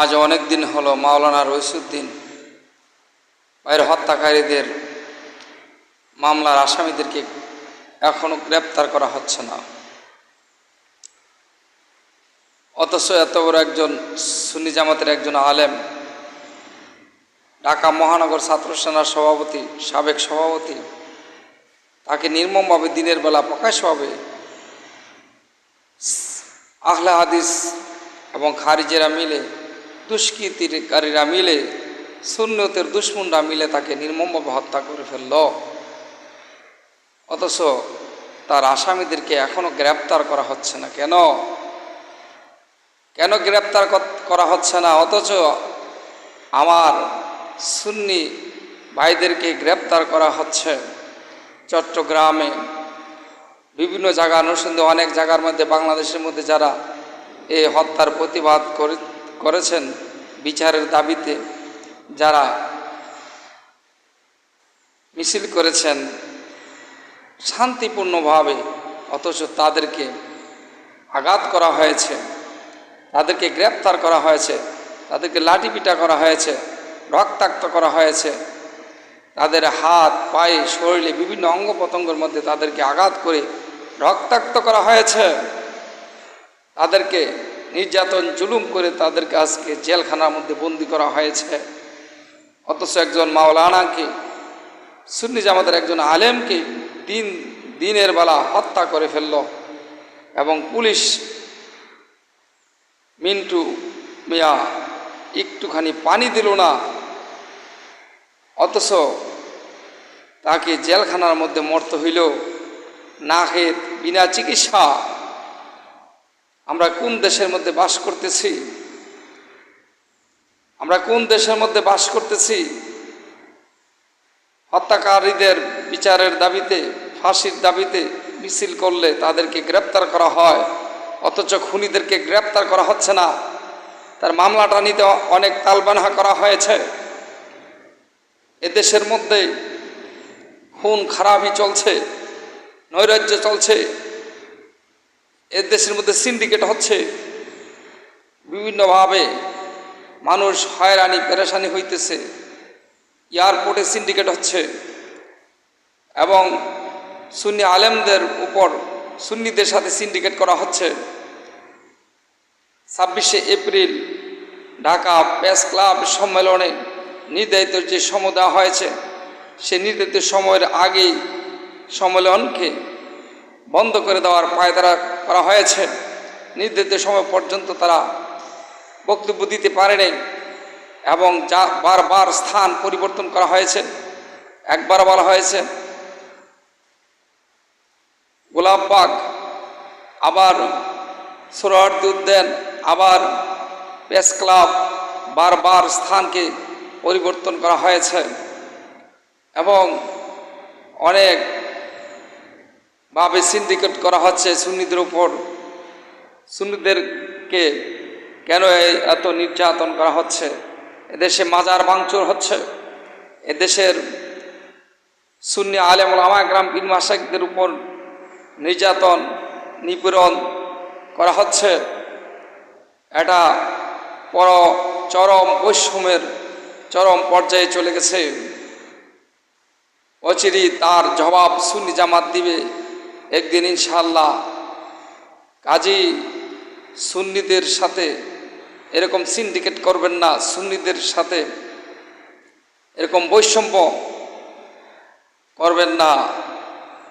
আজ অনেক দিন হলো মাওলানা রইসুদ্দিন ভাইয়ের হত্যাকারীদের মামলার আসামিদেরকে এখনও গ্রেপ্তার করা হচ্ছে না। অথচ এত বড় একজন সুন্নি জামাতের একজন আলেম, ঢাকা মহানগর ছাত্র সেনার সভাপতি, সাবেক সভাপতি, তাকে নির্মমভাবে দিনের বেলা প্রকাশ প্রকাশভাবে আহলে হাদিস এবং খারিজেরা মিলে দুষ্কৃতিকারীরা মিলে সুন্নতের দুশ্মনরা মিলে তাকে নির্মমভাবে হত্যা করে ফেলল। অথচ তার আসামিদেরকে এখনও গ্রেপ্তার করা হচ্ছে না। কেন? কেন গ্রেপ্তার করা হচ্ছে না? অথচ আমার সুন্নি ভাইদেরকে গ্রেপ্তার করা হচ্ছে। চট্টগ্রামে বিভিন্ন জায়গা অনুসন্ধানে অনেক জায়গার মধ্যে, বাংলাদেশের মধ্যে যারা এই হত্যার প্রতিবাদ করে করেছেন বিচারের দাবিতে যারা মিছিল করেছেন, শান্তিপূর্ণভাবে অথচ তাদেরকে আঘাত করা হয়েছে, তাদেরকে গ্রেপ্তার করা হয়েছে, তাদেরকে লাঠিপিটা করা হয়েছে, রক্তাক্ত করা হয়েছে, তাদের হাত, পায়ে, শরীরে বিভিন্ন অঙ্গ প্রত্যঙ্গের মধ্যে তাদেরকে আঘাত করে রক্তাক্ত করা হয়েছে। তাদেরকে নির্যাতন, জুলুম করে তাদেরকে আজকে জেলখানার মধ্যে বন্দি করা হয়েছে। অথচ একজন মাওলানাকে, সুন্নি জামাতের একজন আলেমকে দিন দিনের বেলা হত্যা করে ফেলল এবং পুলিশ মিন্টু মিয়া একটুখানি পানি দিল না। অথচ তাকে জেলখানার মধ্যে মরতে হইল না খেয়ে বিনা চিকিৎসা আমরা কোন দেশের মধ্যে বাস করতেছি? আমরা কোন দেশের মধ্যে বাস করতেছি? হত্যাকারীদের বিচারের দাবিতে, ফাঁসির দাবিতে মিছিল করলে তাদেরকে গ্রেপ্তার করা হয়, অথচ খুনিদেরকে গ্রেপ্তার করা হচ্ছে না। তার মামলাটা নিতে অনেক তালবানহা করা হয়েছে। এদেশের মধ্যে খুন, খারাপই চলছে, নৈরাজ্য চলছে। এ দেশের মধ্যে সিন্ডিকেট হচ্ছে। বিভিন্নভাবে মানুষ হয়রানি, পেরেশানি হইতেছে। এয়ারপোর্টে সিন্ডিকেট হচ্ছে। এবং সুন্নি আলেমদের উপর সুন্নিদের সাথে সিন্ডিকেট করা হচ্ছে। ছাব্বিশে এপ্রিল ঢাকা প্রেস ক্লাব সম্মেলনে নির্ধারিত যে সময় দেওয়া হয়েছে, সে নির্ধারিত সময়ের আগেই সম্মেলনকে বন্ধ করে দেওয়ার পায়তারা করা হয়েছে। নির্ধারিত সময় পর্যন্ত তারা বক্তব্য দিতে পারেনি এবং যা বারবার স্থান পরিবর্তন করা হয়েছে। একবার বলা হয়েছে গোলাপবাগ আবার সোহরাওয়ার্দী উদ্যান আবার প্রেস ক্লাব বারবার স্থানকে পরিবর্তন করা হয়েছে এবং অনেক ভাবে সিন্ডিকেট করা হচ্ছে সুন্নিদের উপর। সুন্নিদেরকে কেন এত নির্যাতন করা হচ্ছে? এদেশে মাজার ভাঙচুর হচ্ছে। এদেশের সুন্নি আলেমুল আমাগ্রাম বিন মাসাকদের উপর নির্যাতন, নিপীড়ন করা হচ্ছে। এটা পর চরম বৈষম্যের চরম পর্যায়ে চলে গেছে। অচিরি তার জবাব সুন্নি জামাত দিবে। একদিন ইনশাল্লাহ কাজী সুন্নিদের সাথে এরকম সিন্ডিকেট করবেন না, সুন্নিদের সাথে এরকম বৈষম্য করবেন না।